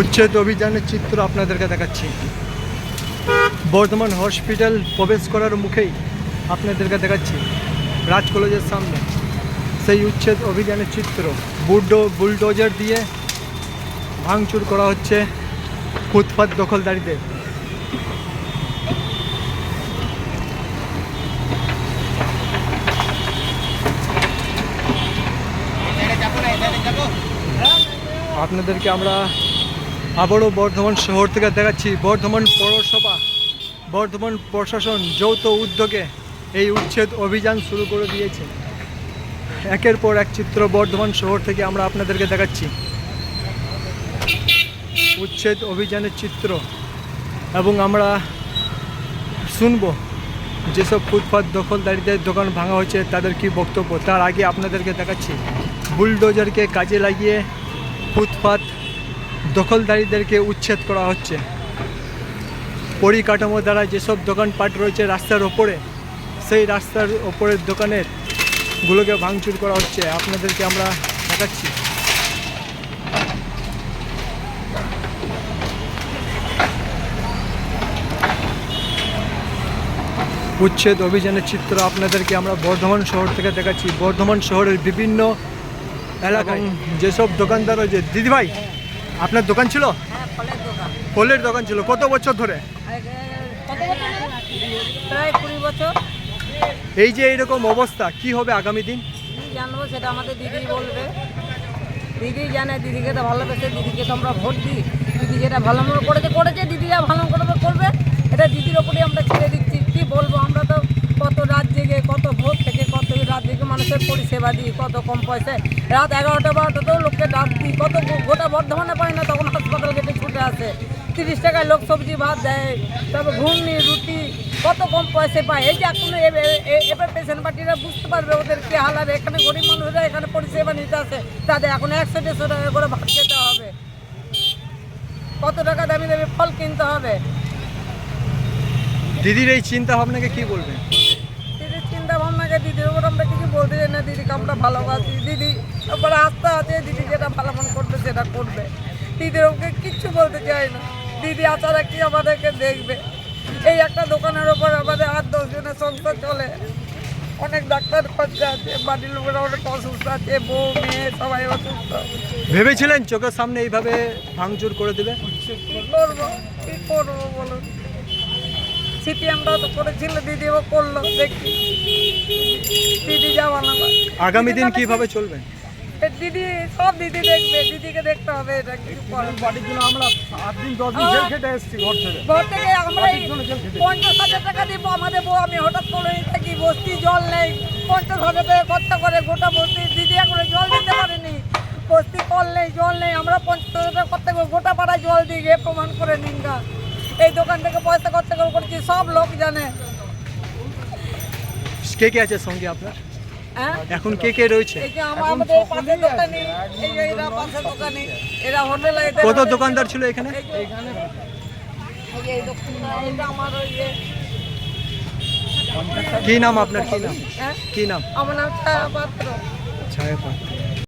উচ্ছেদ অভিযানের চিত্র আপনাদেরকে দেখাচ্ছি। বর্ধমান হসপিটাল প্রবেশ করার মুখেই আপনাদেরকে দেখাচ্ছি রাজ কলেজের সামনে। সেই উচ্ছেদ অভিযানের চিত্র বুলডো বুলডোজার দিয়ে ভাঙচুর করা হচ্ছে ফুটপাত দখলদারিদের। আপনাদেরকে আমরা আবারও বর্ধমান শহর থেকে দেখাচ্ছি বর্ধমান পৌরসভা। বর্ধমান প্রশাসন যৌথ উদ্যোগে এই উচ্ছেদ অভিযান শুরু করে দিয়েছে। একের পর এক চিত্র বর্ধমান শহর থেকে আমরা আপনাদেরকে দেখাচ্ছি। উচ্ছেদ অভিযানের চিত্র এবং আমরা শুনব যেসব ফুটপাত দখলদারিদের দোকান ভাঙা হয়েছে, তাদের কি বক্তব্য? তার আগে আপনাদেরকে দেখাচ্ছি। বুলডোজারকে কাজে লাগিয়ে ফুটপাত দখলদারিদেরকে উচ্ছেদ করা হচ্ছে। পরিকাঠামো দ্বারা যেসব দোকানপাট রয়েছে রাস্তার ওপরে, সেই রাস্তার ওপরের দোকানের গুলোকে ভাঙচুর করা হচ্ছে। আপনাদেরকে আমরা দেখাচ্ছি। উচ্ছেদ অভিযানের চিত্র আপনাদেরকে আমরা বর্ধমান শহর থেকে দেখাচ্ছি। বর্ধমান শহরের বিভিন্ন এলাকায় যেসব দোকানদার রয়েছে, দিদিভাই আপনার দোকান ছিল? হ্যাঁ ফলের দোকান। ছিল। কত বছর ধরে? এই যে এইরকম অবস্থা কি হবে আগামী দিন? কি জানব সেটা আমাদের দিদি বলবে। দিদি জানে দিদিকে তো ভালোবেসে দিদিকে তো আমরা ভোট দিই। দিদি যেটা ভালো মনে করেছে করেছে দিদি যা ভালো করবে করবে এটা দিদির ওপরেই আমরা ছেড়ে দিচ্ছি কি বলব আমরা তো কত রাত জেগে কত ভোট থেকে কত রাত জেগে মানুষের পরিষেবা দিই কত কম পয়সায় রাত এগারোটা বারোটাতেও লোককে ডাক দিই। কত গোটা বর্ধমানে পায় না তখন হাসপাতাল গেটে ছুটে আসে। তিরিশ টাকায় লোক সবজি ভাত দেয় তারপর ঘুগনি রুটি কত কম পয়সা পায়। এই যে এখন এবার পেশেন্ট পার্টিরা বুঝতে পারবে ওদের কি হাল আর এখানে গরিব মানুষরা এখানে পরিষেবা নিতে আসে। তাদের এখন একশো দেড়শো টাকা করে ভাত খেতে হবে। কত টাকা দামি দামি ফল কিনতে হবে। দিদির এই চিন্তা ভাবনাকে কি বলবেন? দিদির চিন্তা ভাবনাকে দিদির আমরা কিছু না। দিদিকে আমরা ভালোবাসি। দিদি উপরে আস্থা আছে দিদি যেটা ভালো মনে করবে সেটা করবে। দিদির ওকে কিচ্ছু বলতে চাই না। দিদি আশা রাখি আমাদেরকে দেখবে। এই একটা দোকানের ওপর আমাদের আট দশ জনের সংসার চলে। অনেক ডাক্তার খরচা আছে বাড়ির লোকেরা অনেক অসুস্থ আছে বউ মেয়ে সবাই অসুস্থ। ভেবেছিলেন চোখের সামনে এইভাবে ভাঙচুর করে দেবে? কি করব? কি করব বলুন? সিপিএমটা তো করেছিল দিদিও করল দেখি। দিদি যাওয়া না আগামী দিন কীভাবে চলবে? এ দিদি সব দিদি দেখবে দিদিকে দেখতে হবে এটা কিছু বাড়ির জন্য আমরা আট দিন দশ দিন জেল খেটে এসেছি ঘর থেকে। ঘর থেকে আমরা পঞ্চাশ হাজার টাকা দিব আমাদের বউ আমি হঠাৎ করে থাকি বস্তি জল নেই। পঞ্চাশ হাজার টাকা খরচা করে গোটা বস্তি দিদি এখন জল দিতে পারেনি। বস্তি কল নেই জল নেই আমরা পঞ্চাশ হাজার টাকা খরচা করে গোটা পাড়ায় জল দিই গিয়ে প্রমাণ করে নিঙ্গা এই দোকান থেকে পয়সা খরচা করে করেছি সব লোক জানে। কে কে আছে সঙ্গে আপনার? এখন কে কে রয়েছে? কত দোকানদার ছিল এখানে? কি নাম আপনার? কি নাম? হ্যাঁ? কি নাম? আমার নাম ছায়া পাত্র ছায়া পাত্র